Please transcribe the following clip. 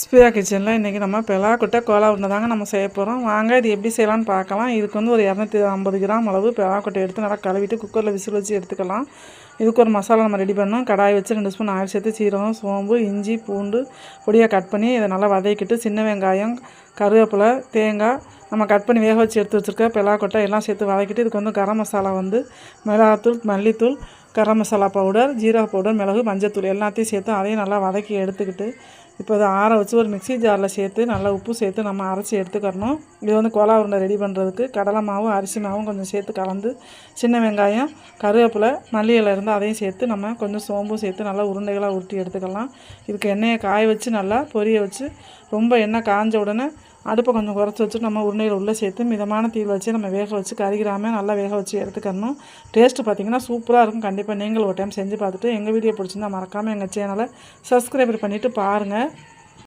ஸ்பியா கிச்சனில் இன்றைக்கி நம்ம பெலாக்கொட்டை கோலா உருண்டை தாங்க நம்ம செய்ய போகிறோம் வாங்க இது எப்படி செய்யலாம்னு பார்க்கலாம். இதுக்கு வந்து ஒரு இரநூத்தி ஐம்பது கிராம் அளவு பெலாக்கொட்டை எடுத்து நல்லா கழுவிட்டு குக்கரில் விசில் வச்சு எடுத்துக்கலாம். இதுக்கு ஒரு மசாலா நம்ம ரெடி பண்ணோம். கடாய் வச்சு ரெண்டு ஸ்பூன் ஆயில் சேர்த்து சீரகம் சோம்பு இஞ்சி பூண்டு பொடியாக கட் பண்ணி இதை நல்லா வதக்கிட்டு சின்ன வெங்காயம் கருவேப்பிலை தேங்காய் நம்ம கட் பண்ணி வேக வச்சு எடுத்து வச்சுருக்க பெலாக்கொட்டை எல்லாம் சேர்த்து வதக்கிட்டு இதுக்கு வந்து கரம் மசாலா வந்து மிளகாத்தூள் மல்லித்தூள் கரம் மசாலா பவுடர் ஜீரா பவுடர் மிளகு மஞ்சத்தூள் எல்லாத்தையும் சேர்த்து அதையும் நல்லா வதக்கி எடுத்துக்கிட்டு இப்போ அதை ஆற வச்சு ஒரு மிக்ஸி ஜாரில் சேர்த்து நல்லா உப்பு சேர்த்து நம்ம அரைச்சி எடுத்துக்கிறணும். இது வந்து கோலா உருண்டை ரெடி பண்ணுறதுக்கு கடலை மாவும் அரிசி மாவும் கொஞ்சம் சேர்த்து கலந்து சின்ன வெங்காயம் கருவேப்பிலை மல்லி இலை இருந்து அதையும் சேர்த்து நம்ம கொஞ்சம் சோம்பும் சேர்த்து நல்லா உருண்டைகளாக உருட்டி எடுத்துக்கலாம். இதுக்கு எண்ணெயை காய வச்சு நல்லா பொரிய வச்சு ரொம்ப எண்ணெய் காஞ்ச உடனே அடுப்பை கொஞ்சம் குறைச்சி வச்சுட்டு நம்ம உருண்டையில் உள்ளே சேர்த்து மிதமான தீயில் வச்சு நம்ம வேக வச்சு கறிக்கிறாமல் நல்லா வேக வச்சு எடுத்துக்கணும். டேஸ்ட்டு பார்த்திங்கன்னா சூப்பராக இருக்கும். கண்டிப்பாக நீங்கள் ஒரு டைம் செஞ்சு பார்த்துட்டு எங்கள் வீடியோ பிடிச்சிருந்தா மறக்காமல் எங்கள் சேனலை சப்ஸ்கிரைபர் பண்ணிவிட்டு பாருங்கள்